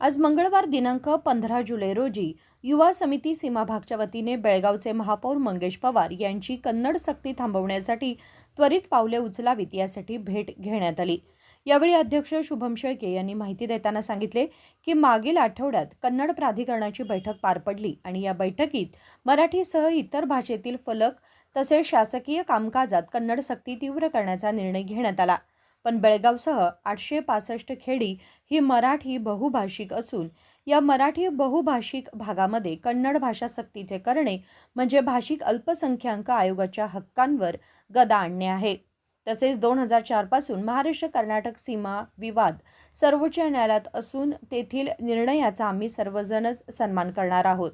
आज मंगळवार दिनांक पंधरा जुलै रोजी युवा समिती सीमाभागच्या वतीने बेळगावचे महापौर मंगेश पवार यांची कन्नड सक्ती थांबवण्यासाठी त्वरित पावले उचलावीत यासाठी भेट घेण्यात आली. यावेळी अध्यक्ष शुभम शेळके यांनी माहिती देताना सांगितले की मागील आठवड्यात कन्नड प्राधिकरणाची बैठक पार पडली आणि या बैठकीत मराठीसह इतर भाषेतील फलक तसेच शासकीय कामकाजात कन्नड सक्ती तीव्र करण्याचा निर्णय घेण्यात आला. पण बेळगावसह आठशे पासष्ट खेडी ही मराठी बहुभाषिक असून या मराठी बहुभाषिक भागामध्ये कन्नड भाषा सक्तीचे करणे म्हणजे भाषिक अल्पसंख्याक आयोगाच्या हक्कांवर गदा आणणे आहे. तसेच दोन हजार चारपासून महाराष्ट्र कर्नाटक सीमा विवाद सर्वोच्च न्यायालयात असून तेथील निर्णयाचा आम्ही सर्वजणच सन्मान करणार आहोत.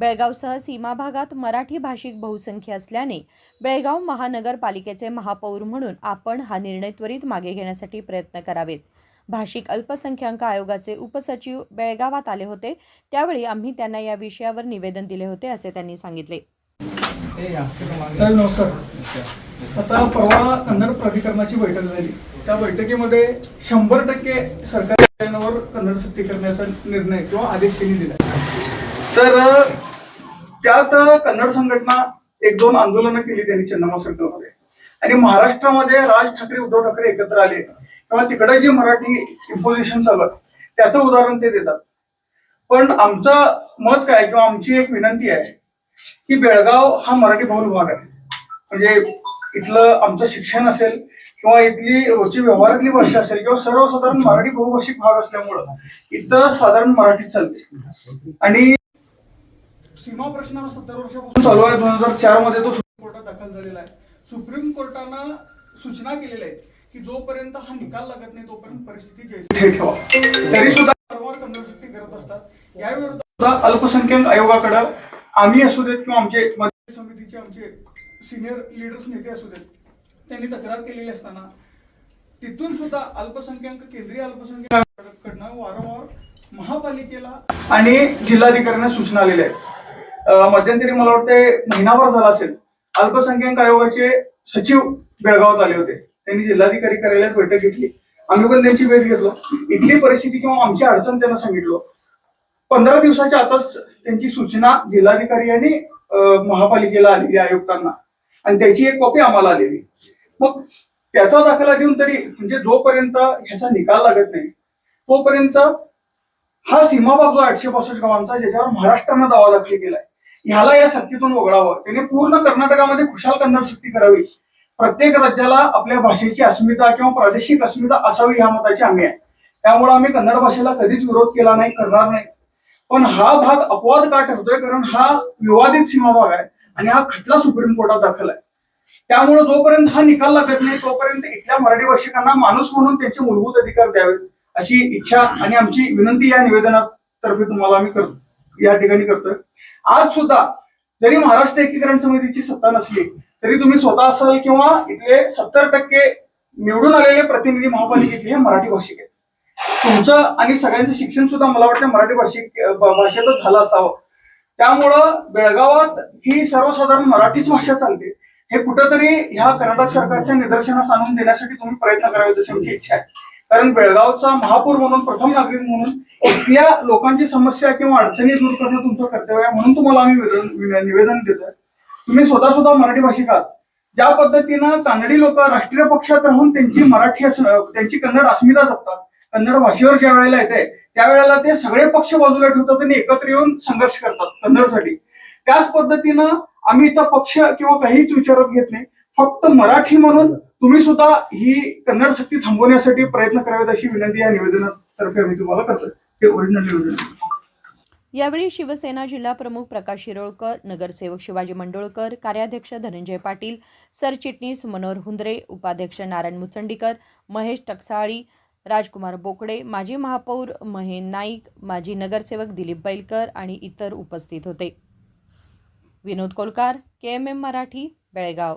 बेळगावसह सीमा भागात मराठी भाषिक बहुसंख्य असल्याने बेळगाव महानगरपालिकेचे महापौर म्हणून आपण हा निर्णय त्वरित मागे घेण्यासाठी प्रयत्न करावेत. भाषिक अल्पसंख्याक आयोगाचे उपसचिव बेळगावात आले होते. त्यावेळी आम्ही त्यांना या विषयावर निवेदन दिले होते असे त्यांनी सांगितले. आता परवा कन्नड प्राधिकरणाची बैठक झाली. त्या बैठकीमध्ये शंभर टक्के सरकारी कन्नड सक्ती करण्याचा निर्णय किंवा आदेश त्यांनी दिला. तर त्यात कन्नड संघटना एक दोन आंदोलनं केली त्यांनी चन्नामा सर्कलमध्ये आणि महाराष्ट्रामध्ये राज ठाकरे उद्धव ठाकरे एकत्र आले. तेव्हा तिकडे जे मराठी इम्पोजिशन चालू आहे त्याचं उदाहरण ते देतात. पण आमचं मत काय किंवा आमची एक विनंती आहे की बेळगाव हा मराठी बहुल भाग आहे. म्हणजे इथलं आमचं शिक्षण असेल किंवा इथली रोजची व्यवहारातली भाषा असेल किंवा सर्वसाधारण मराठी बहुभाषिक भाग असल्यामुळं इथं साधारण मराठी चालते. आणि सीमा प्रश्न सत्तर वर्षापासून चालू आहे दोन हजार चारमध्ये तो सुप्रीम कोर्टात दाखल झालेला आहे. सुप्रीम कोर्टानं सूचना केलेल्या आहेत की जोपर्यंत हा निकाल लागत नाही तोपर्यंत परिस्थिती जैसे ठेवा. तरी सुद्धा सक्ती करत असतात. याविरुद्ध सुद्धा अल्पसंख्याक आयोगाकडं आम्ही असू देत किंवा आमचे मध्य समितीचे आमचे सिनियर लिडर्स नेते असू देत त्यांनी तक्रार केलेली असताना तिथून सुद्धा अल्पसंख्याक केंद्रीय अल्पसंख्याक आयोगाकडनं वारंवार महापालिकेला आणि जिल्हाधिकाऱ्यांना सूचना आलेल्या आहेत. मध्यंतरी मला वाटते महिनाभर झाला असेल. अल्पसंख्याक आयोगाचे सचिव बेळगावात आले होते. त्यांनी जिल्हाधिकारी कार्यालयात बैठक घेतली. आम्ही पण त्यांची भेट घेतलो. इथली परिस्थिती किंवा आमची अडचण त्यांना सांगितलो. पंधरा दिवसाच्या आताच त्यांची सूचना जिल्हाधिकारी आणि महापालिकेला आलेली आयुक्तांना. आणि त्याची एक कॉपी आम्हाला आलेली. मग त्याचा दाखला देऊन तरी म्हणजे जोपर्यंत ह्याचा निकाल लागत नाही तोपर्यंत हा सीमाभाग जो आठशे पासष्ट गावांचा ज्याच्यावर महाराष्ट्रानं दावा दाखल केलाय ह्याला या सक्तीतून वगळावं. त्याने पूर्ण कर्नाटकामध्ये खुशाल कन्नड सक्ती करावी. प्रत्येक राज्याला आपल्या भाषेची अस्मिता किंवा प्रादेशिक अस्मिता असावी ह्या मताची आम्ही आहे. त्यामुळे आम्ही कन्नड भाषेला कधीच विरोध केला नाही करणार नाही. पण हा भाग अपवाद का ठरतोय? कारण हा विवादित सीमा भाग आहे आणि हा खटला सुप्रीम कोर्टात दाखल आहे. त्यामुळे जोपर्यंत हा निकाल लागत नाही तोपर्यंत इथल्या मराठी भाषिकांना माणूस म्हणून त्यांचे मूलभूत अधिकार द्यावेत अशी इच्छा आणि आमची विनंती या निवेदनातर्फे तुम्हाला आम्ही करतो. या ठिकाणी करतोय. आज सुद्धा जरी महाराष्ट्र एकीकरण समितीची सत्ता नसली तरी तुम्ही स्वतः असाल किंवा इथले सत्तर टक्के निवडून आलेले प्रतिनिधी महापालिकेतले हे मराठी भाषिक आहेत. तुमचं आणि सगळ्यांचं शिक्षण सुद्धा मला वाटतं मराठी भाषिक भाषेतच झालं असावं. त्यामुळं बेळगावात ही सर्वसाधारण मराठीच भाषा चालते. हे कुठंतरी ह्या कर्नाटक सरकारच्या निदर्शनास आणून देण्यासाठी तुम्ही प्रयत्न करावे अशी आमची इच्छा आहे. कारण बेळगावचा महापौर म्हणून प्रथम नागरिक म्हणून इथल्या लोकांची समस्या किंवा अडचणी दूर करणं तुमचं कर्तव्य आहे म्हणून तुम्हाला आम्ही निवेदन निवेदन देतोय. तुम्ही स्वतः सुद्धा मराठी भाषिक आहात ज्या पद्धतीनं कानडी लोक राष्ट्रीय पक्षात राहून त्यांची मराठी त्यांची कन्नड अस्मिता जपतात कन्नड भाषेवर ज्या वेळेला येते त्यावेळेला ते सगळे पक्ष बाजूला ठेवतात आणि एकत्र येऊन संघर्ष करतात कन्नडसाठी. त्याच पद्धतीनं आम्ही इथं पक्ष किंवा काहीच विचारात घेत नाही. फक्त मराठी म्हणून तुम्ही सुद्धा ही कन्नड सक्ती थांबवण्यासाठी प्रयत्न करावेत अशी विनंती या निवेदनातर्फे आम्ही तुम्हाला करतोय. हे ओरिजिनल निवेदन. यावेळी शिवसेना जिल्हा प्रमुख प्रकाश शिरोळकर नगरसेवक शिवाजी मंडोळकर कार्याध्यक्ष धनंजय पाटील सरचिटणीस मनोहर हुंद्रे उपाध्यक्ष नारायण मुचंडीकर महेश टकसाळी राजकुमार बोकडे माजी महापौर महेन नाईक माजी नगरसेवक दिलीप बैलकर आणि इतर उपस्थित होते. Vinod Kolkar K M M Marathi Belgaum.